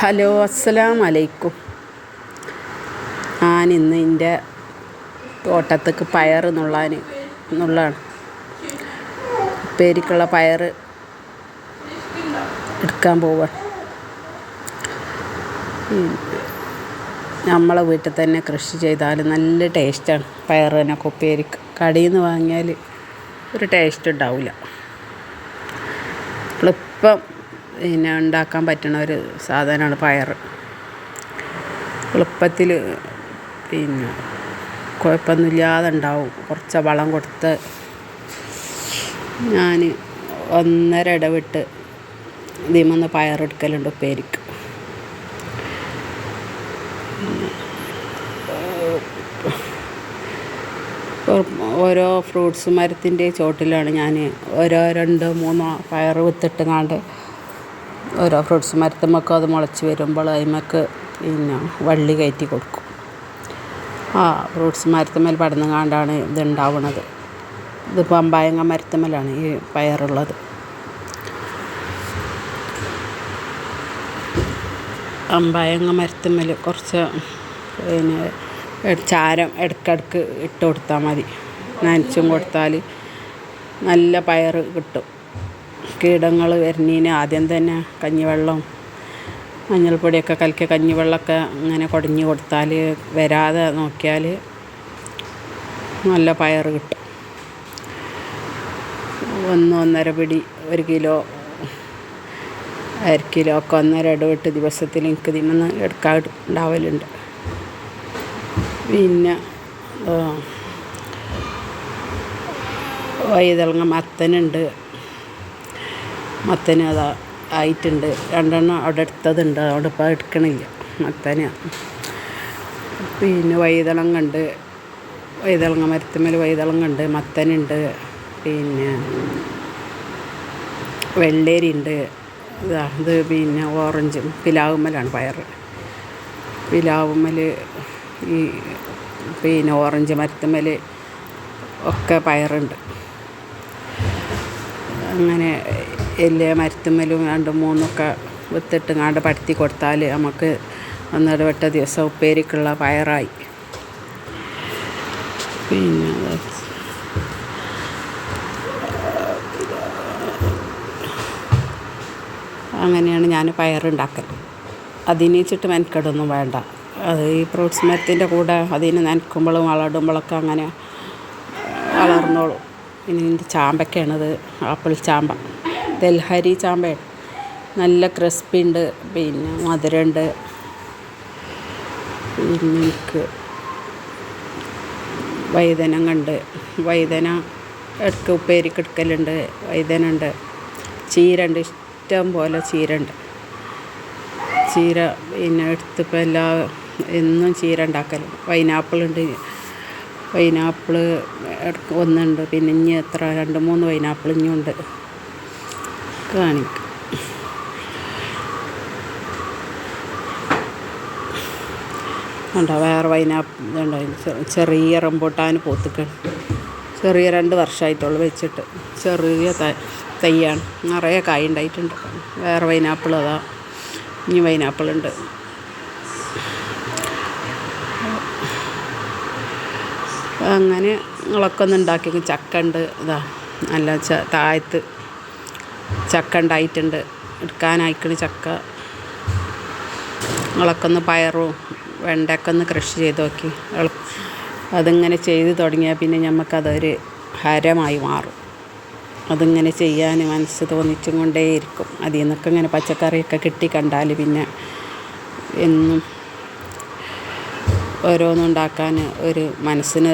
Hello അസ്സലാം അലൈക്കും ഇന്ന് എന്റെ തോട്ടത്തേക്ക് പയർ നുള്ളാൻ നുള്ളാണ്. പേരിക്കുള്ള പയർ എടുക്കാൻ പോവാണ്. നമ്മളെ വീട്ടിൽ തന്നെ കൃഷി ചെയ്താൽ നല്ല ടേസ്റ്റാണ് പയറിനൊക്കെ ഉപ്പേരിക്ക്. കടയിൽ നിന്ന് വാങ്ങിയാൽ ഒരു ടേസ്റ്റ് ഉണ്ടാവില്ല. എളുപ്പം പിന്നെ ഉണ്ടാക്കാൻ പറ്റുന്ന ഒരു സാധനമാണ് പയർ എളുപ്പത്തിൽ പിന്നെ കുഴപ്പമൊന്നുമില്ലാതെ ഉണ്ടാവും. കുറച്ച് വളം കൊടുത്ത് ഞാൻ ഒന്നര ഇടവിട്ട് ഇതിൽ നിന്ന് പയറെടുക്കലുണ്ട് ഉപ്പേരിക്ക്. ഓരോ ഫ്രൂട്ട്സ് മരത്തിന്റെ ചോട്ടിലാണ് ഞാൻ ഓരോ രണ്ടോ മൂന്നോ പയർ വിത്തിട്ടുങ്ങാണ്ട് ഓരോ ഫ്രൂട്ട്സ് മരത്തുമ്മക്ക് അത് മുളച്ച് വരുമ്പോൾ അതിമക്ക് പിന്നെ വള്ളി കയറ്റി കൊടുക്കും. ആ ഫ്രൂട്ട്സ് മരത്തുമ്മൽ പടന്നുങ്ങാണ്ടാണ് ഇത് ഉണ്ടാവുന്നത് ഇത് പമ്പായങ്ങ മരത്തുമ്മലാണ് ഈ പയറുള്ളത്. അമ്പായങ്ങ മരത്തുമ്മൽ കുറച്ച് പിന്നെ ചാരം ഇടയ്ക്കിടയ്ക്ക് ഇട്ട് കൊടുത്താൽ മതി. നനച്ചും കൊടുത്താൽ നല്ല പയർ കിട്ടും. കീടങ്ങൾ വരുന്നതിന് ആദ്യം തന്നെ കഞ്ഞിവെള്ളം മഞ്ഞൾപ്പൊടിയൊക്കെ കലക്കിയ കഞ്ഞിവെള്ളമൊക്കെ ഇങ്ങനെ കുടഞ്ഞ് കൊടുത്താൽ വരാതെ നോക്കിയാൽ നല്ല പയർ കിട്ടും. ഒന്ന് ഒന്നര പിടി ഒരു കിലോ അര കിലോ ഒക്കെ ഒന്നര ഇടവിട്ട് ദിവസത്തിൽ എനിക്ക് ഇതിൽ എടുക്കാൻ ഉണ്ടാവലുണ്ട്. പിന്നെ വൈതളങ്ങ മത്തനുണ്ട്. മത്തന് അതാ ആയിട്ടുണ്ട്. രണ്ടെണ്ണം അവിടെ എടുത്തതുണ്ട്. അവിടെ ഇപ്പോൾ എടുക്കണില്ല മത്തന്. പിന്നെ വൈതളങ്ങ ഉണ്ട് വൈതളങ്ങ മരത്തുമ്മൽ മത്തനുണ്ട്. പിന്നെ വെള്ളേരി ഉണ്ട് ഇതാ ഇത് പിന്നെ ഓറഞ്ചും. പിലാവുമ്മലാണ് പയർ പിലാവുമ്മൽ ഈ പിന്നെ ഓറഞ്ച് മരത്തുമ്മൽ ഒക്കെ പയറുണ്ട്. അങ്ങനെ എല്ലാ മരത്തുമ്മലും രണ്ടും മൂന്നൊക്കെ വിത്തിട്ട് ഇങ്ങാണ്ട് പടുത്തി കൊടുത്താൽ നമുക്ക് ഒന്നിടവിട്ട ദിവസം ഉപ്പേരിക്കുള്ള പയറായി. പിന്നെ അങ്ങനെയാണ് ഞാൻ പയറുണ്ടാക്കൽ അതിനീച്ചിട്ട് മെനക്കെടൊന്നും വേണ്ട. അത് ഈ ഫ്രൂട്ട്സ് മരത്തിന്റെ കൂടെ അതിന് നനയ്ക്കുമ്പോഴും വളമിടുമ്പോഴൊക്കെ അങ്ങനെ വളർന്നോളും. ഇനി ഇതിന്റെ അത് ആപ്പിൾ ചാമ്പ. ദൽഹരി ചാമ്പയാണ്. നല്ല ക്രിസ്പി ഉണ്ട് പിന്നെ മധുരമുണ്ട്. പിന്നെ എനിക്ക് വൈതനം കണ്ട് വൈതന ഇടയ്ക്ക് ഉപ്പേരിക്ക് എടുക്കലുണ്ട് വൈതനുണ്ട് ഉണ്ട് ചീര ഉണ്ട് ഇഷ്ടം പോലെ ചീര ഉണ്ട് ചീര പിന്നെ എടുത്തിപ്പോൾ എല്ലാ എന്നും ചീര ഉണ്ടാക്കൽ പൈനാപ്പിൾ ഉണ്ട്. പൈനാപ്പിൾ ഒന്നുണ്ട്. പിന്നെ ഇനി എത്ര രണ്ട് മൂന്ന് പൈനാപ്പിൾ ഇനിയും ഉണ്ട്. കാണിക്കും. ഉണ്ടോ വേറെ പൈനാപ്പിൾ ഇതുണ്ടോ. ചെറിയ റംബൂട്ടാൻ പൂത്തുക്കൾ ചെറിയ രണ്ട് വർഷമായിട്ടുള്ളൂ വെച്ചിട്ട്. ചെറിയ തൈയാണ്. നിറയെ കായ ഉണ്ടായിട്ടുണ്ട്. വേറെ പൈനാപ്പിൾ അതാ. ഇനി പൈനാപ്പിൾ ഉണ്ട്. അങ്ങനെ നിങ്ങളൊക്കെ ഒന്ന് ഉണ്ടാക്കി ചക്ക ഉണ്ട് ഇതാ നല്ല ച താഴത്ത് ചക്ക ഉണ്ടായിട്ടുണ്ട്. എടുക്കാനായിക്കണ് ചക്ക. നിങ്ങളൊക്കെ പയറും വെണ്ടയൊക്കെ ഒന്ന് കൃഷി ചെയ്ത് നോക്കി. അതിങ്ങനെ ചെയ്ത് തുടങ്ങിയാൽ പിന്നെ നമുക്കതൊരു ഹരമായി മാറും. അതിങ്ങനെ ചെയ്യാൻ മനസ്സ് തോന്നിച്ചും കൊണ്ടേയിരിക്കും. അതിൽ നിന്നൊക്കെ ഇങ്ങനെ പച്ചക്കറിയൊക്കെ കിട്ടി കണ്ടാൽ പിന്നെ എന്നും ഓരോന്നുണ്ടാക്കാൻ ഒരു മനസ്സിന്